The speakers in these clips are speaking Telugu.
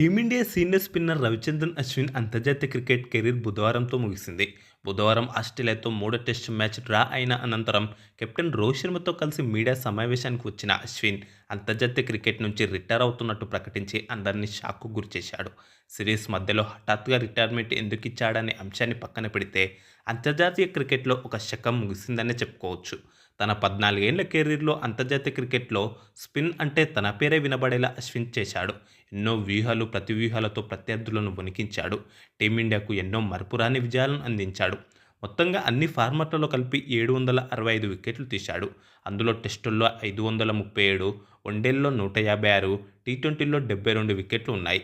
Team India senior spinner Ravichandran Ashwin అంతర్జాతీయ క్రికెట్ కెరీర్ బుధవారంతో ముగిసింది. బుధవారం ఆస్ట్రేలియాతో మూడో టెస్ట్ మ్యాచ్ డ్రా అయిన అనంతరం కెప్టెన్ రోహిత్ శర్మతో కలిసి మీడియా సమావేశానికి వచ్చిన అశ్విన్ అంతర్జాతీయ క్రికెట్ నుంచి రిటైర్ అవుతున్నట్టు ప్రకటించి అందరినీ షాక్కు గురిచేశాడు సిరీస్ మధ్యలో హఠాత్తుగా రిటైర్మెంట్ ఎందుకు ఇచ్చాడనే అంశాన్ని పక్కన పెడితే అంతర్జాతీయ క్రికెట్లో ఒక శకం ముగిసిందనే చెప్పుకోవచ్చు. తన పద్నాలుగేళ్ళ కెరీర్లో అంతర్జాతీయ క్రికెట్లో స్పిన్ అంటే తన పేరే వినబడేలా అశ్విన్ చేశాడు. ఎన్నో వ్యూహాలు ప్రతి వ్యూహాలతో ప్రత్యర్థులను వణికించాడు. టీమిండియాకు ఎన్నో మరపురాని విజయాలను అందించాడు. మొత్తంగా అన్ని ఫార్మాట్లలో కలిపి ఏడు వందల అరవై ఐదు వికెట్లు తీశాడు. అందులో టెస్టుల్లో ఐదు వందల ముప్పై ఏడు వన్డేల్లో నూట యాభై ఆరు టీ ట్వంటీలో డెబ్బై రెండు వికెట్లు ఉన్నాయి.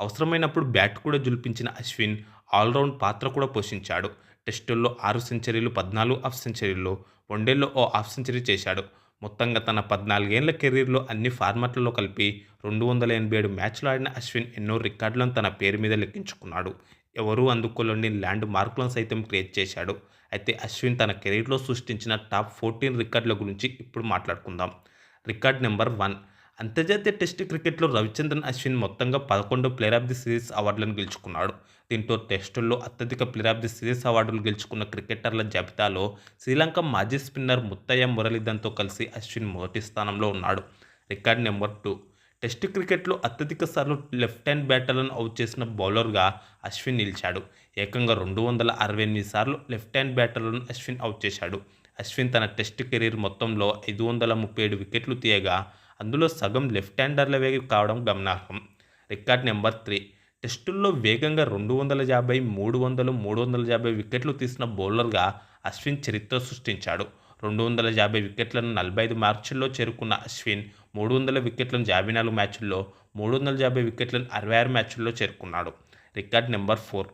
అవసరమైనప్పుడు బ్యాట్ కూడా జుల్పించిన అశ్విన్ ఆల్రౌండ్ పాత్ర కూడా పోషించాడు. టెస్టుల్లో ఆరు సెంచరీలు పద్నాలుగు హాఫ్ సెంచరీలు వన్డేల్లో ఓ హాఫ్ సెంచరీ చేశాడు. మొత్తంగా తన పద్నాలుగేళ్ళ కెరీర్లో అన్ని ఫార్మాట్లలో కలిపి రెండు వందల ఎనభై ఏడు మ్యాచ్లు ఆడిన అశ్విన్ ఎన్నో రికార్డులను తన పేరు మీద లెక్కించుకున్నాడు. ఎవరూ అందుకోలేని ల్యాండ్ మార్కులను సైతం క్రియేట్ చేశాడు. అయితే అశ్విన్ తన కెరీర్లో సృష్టించిన టాప్ ఫోర్టీన్ రికార్డుల గురించి ఇప్పుడు మాట్లాడుకుందాం. రికార్డ్ నెంబర్ వన్ అంతర్జాతీయ టెస్ట్ క్రికెట్లో రవిచంద్రన్ అశ్విన్ మొత్తంగా పదకొండు ప్లేయర్ ఆఫ్ ది సిరీస్ అవార్డులను గెలుచుకున్నాడు. దీంతో టెస్టుల్లో అత్యధిక ప్లేయర్ ఆఫ్ ది సిరీస్ అవార్డులు గెలుచుకున్న క్రికెటర్ల జాబితాలో శ్రీలంక మాజీ స్పిన్నర్ ముత్తయ్య మురళీధన్తో కలిసి అశ్విన్ మొదటి స్థానంలో ఉన్నాడు. Record number two. టెస్ట్ క్రికెట్లో అత్యధిక సార్లు లెఫ్ట్ హ్యాండ్ బ్యాటర్లను అవుట్ చేసిన బౌలర్గా అశ్విన్ నిలిచాడు. ఏకంగా రెండు వందల అరవై ఎనిమిది సార్లు లెఫ్ట్ హ్యాండ్ బ్యాటర్లను అశ్విన్ అవుట్ చేశాడు. అశ్విన్ తన టెస్ట్ కెరీర్ మొత్తంలో ఐదు వందల ముప్పై ఏడు వికెట్లు తీయగా అందులో సగం లెఫ్ట్ హ్యాండర్లవే కావడం గమనార్హం. Record number three. టెస్టుల్లో వేగంగా రెండు వందల యాభై మూడు వందలు మూడు వందల యాభై వికెట్లు తీసిన బౌలర్గా అశ్విన్ చరిత్ర సృష్టించాడు. రెండు వందల యాభై వికెట్లను నలభై ఐదు మ్యాచ్ల్లో చేరుకున్న అశ్విన్ మూడు వందల వికెట్లను యాభై నాలుగు మ్యాచ్ల్లో మూడు వందల యాభై వికెట్లను అరవై ఆరు మ్యాచ్ల్లో చేరుకున్నాడు. Record number four.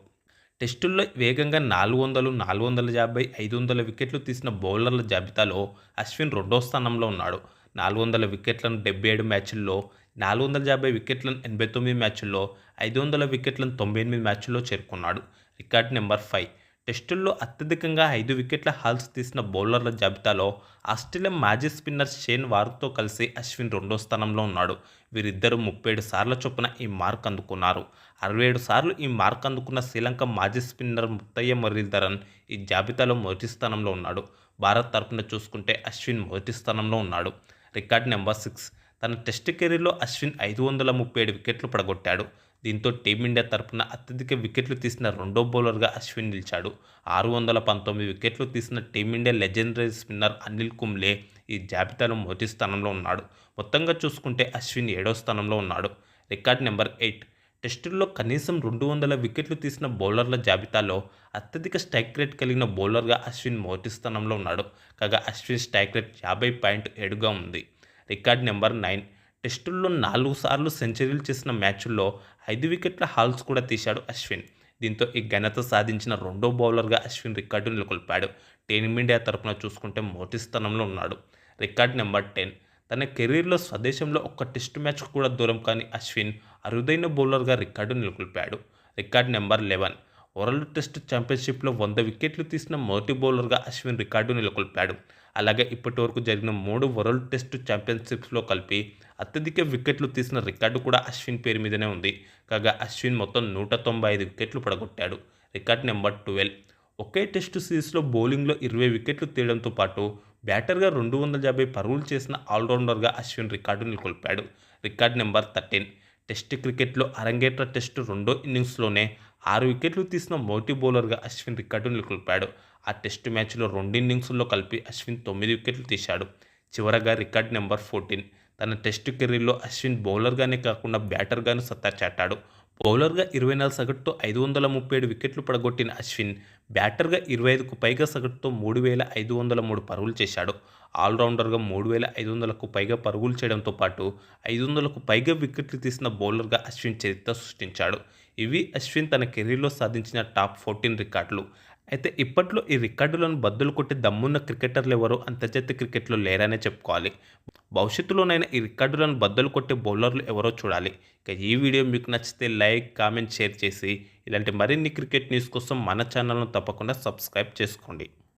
టెస్టుల్లో వేగంగా నాలుగు వందలు నాలుగు వందల యాభై ఐదు వందల వికెట్లు తీసిన బౌలర్ల జాబితాలో అశ్విన్ రెండో స్థానంలో ఉన్నాడు. నాలుగు వందల వికెట్లను డెబ్బై ఏడు మ్యాచ్ల్లో నాలుగు వందల యాభై వికెట్లను ఎనభై తొమ్మిది మ్యాచ్ల్లో ఐదు వందల వికెట్లను తొంభై ఎనిమిది మ్యాచ్ల్లో చేరుకున్నాడు. Record number five. టెస్టుల్లో అత్యధికంగా ఐదు వికెట్ల హాల్స్ తీసిన బౌలర్ల జాబితాలో ఆస్ట్రేలియా మాజీ స్పిన్నర్ షేన్ వార్తో కలిసి అశ్విన్ రెండో స్థానంలో ఉన్నాడు. వీరిద్దరూ ముప్పై ఏడు సార్ల చొప్పున ఈ మార్క్ అందుకున్నారు. అరవై ఏడు సార్లు ఈ మార్క్ అందుకున్న శ్రీలంక మాజీ స్పిన్నర్ ముత్తయ్య మురళీధరన్ ఈ జాబితాలో మొదటి స్థానంలో ఉన్నాడు. భారత్ తరపున చూసుకుంటే అశ్విన్ మొదటి స్థానంలో ఉన్నాడు. Record number six. తన టెస్ట్ కెరీర్లో అశ్విన్ ఐదు వందల ముప్పై ఏడు వికెట్లు పడగొట్టాడు. దీంతో టీమిండియా తరపున అత్యధిక వికెట్లు తీసిన రెండో బౌలర్గా అశ్విన్ నిలిచాడు. ఆరు వందల పంతొమ్మిది వికెట్లు తీసిన team India legendary spinner Anil Kumble ఈ జాబితాలో మొదటి స్థానంలో ఉన్నాడు. మొత్తంగా చూసుకుంటే అశ్విన్ ఏడో స్థానంలో ఉన్నాడు. Record number eight. టెస్టుల్లో కనీసం రెండు వందల వికెట్లు తీసిన బౌలర్ల జాబితాలో అత్యధిక స్ట్రైక్ రేట్ కలిగిన బౌలర్గా అశ్విన్ మొదటి స్థానంలో ఉన్నాడు. కాగా అశ్విన్ స్ట్రైక్ రేట్ యాభై పాయింట్ ఏడుగా ఉంది. Record number nine. టెస్టుల్లో నాలుగు సార్లు సెంచరీలు చేసిన మ్యాచ్ల్లో ఐదు వికెట్ల హాల్స్ కూడా తీశాడు అశ్విన్. దీంతో ఈ ఘనత సాధించిన రెండో బౌలర్గా అశ్విన్ రికార్డు నెలకొల్పాడు. టీమిండియా తరపున చూసుకుంటే మొదటి స్థానంలో ఉన్నాడు. Record number ten. తన కెరీర్లో స్వదేశంలో ఒక్క టెస్ట్ మ్యాచ్ కూడా దూరం కాని అశ్విన్ అరుదైన బౌలర్గా record నెలకొల్పాడు. Record number eleven. World test ఛాంపియన్షిప్లో వంద వికెట్లు తీసిన మొదటి బౌలర్గా అశ్విన్ రికార్డు నెలకొల్పాడు. అలాగే ఇప్పటి వరకు జరిగిన మూడు వరల్డ్ టెస్ట్ ఛాంపియన్షిప్స్లో కలిపి అత్యధిక వికెట్లు తీసిన రికార్డు కూడా అశ్విన్ పేరు మీదనే ఉంది. కాగా అశ్విన్ మొత్తం నూట తొంభై ఐదు వికెట్లు పడగొట్టాడు. Record number twelve. ఒకే టెస్ట్ సిరీస్లో బౌలింగ్లో ఇరవై వికెట్లు తీయడంతో పాటు బ్యాటర్గా రెండు వందల యాభై పరుగులు చేసిన ఆల్రౌండర్గా Ashwin record నెలకొల్పాడు. Record number thirteen. Test క్రికెట్లో అరంగేట్ర టెస్ట్ రెండో ఇన్నింగ్స్లోనే ఆరు వికెట్లు తీసిన మొదటి బౌలర్గా అశ్విన్ రికార్డును నెలకొల్పాడు. ఆ టెస్ట్ మ్యాచ్లో రెండు ఇన్నింగ్స్లో కలిపి అశ్విన్ తొమ్మిది వికెట్లు తీశాడు. చివరగా రికార్డ్ నెంబర్ ఫోర్టీన్ తన టెస్ట్ కెరీర్లో అశ్విన్ బౌలర్గానే కాకుండా బ్యాటర్గాను సత్తా చాటాడు. బౌలర్గా ఇరవై నాలుగు సగటుతో ఐదు వందల ముప్పై ఏడు వికెట్లు పడగొట్టిన అశ్విన్ బ్యాటర్గా ఇరవై ఐదుకు పైగా సగటుతో మూడు వేల ఐదు వందల మూడు పరుగులు చేశాడు. ఆల్రౌండర్గా మూడు వేల ఐదు వందలకు పైగా పరుగులు చేయడంతో పాటు ఐదు వందలకు పైగా వికెట్లు తీసిన బౌలర్గా అశ్విన్ చరిత్ర సృష్టించాడు. ఇవి అశ్విన్ తన కెరీర్లో సాధించిన టాప్ ఫోర్టీన్ రికార్డులు. అయితే ఇప్పట్లో ఈ రికార్డులను బద్దులు కొట్టి దమ్మున్న క్రికెటర్లు ఎవరు? అంతర్జాతీయ క్రికెట్లో లేరనే చెప్పుకోవాలి. భవిష్యత్తులోనైనా ఈ రికార్డులను బద్దలు కొట్టే బౌలర్లు ఎవరో చూడాలి. ఇక ఈ వీడియో మీకు నచ్చితే లైక్ కామెంట్ షేర్ చేసి ఇలాంటి మరిన్ని క్రికెట్ న్యూస్ కోసం మన ఛానల్ను తప్పకుండా సబ్స్క్రైబ్ చేసుకోండి.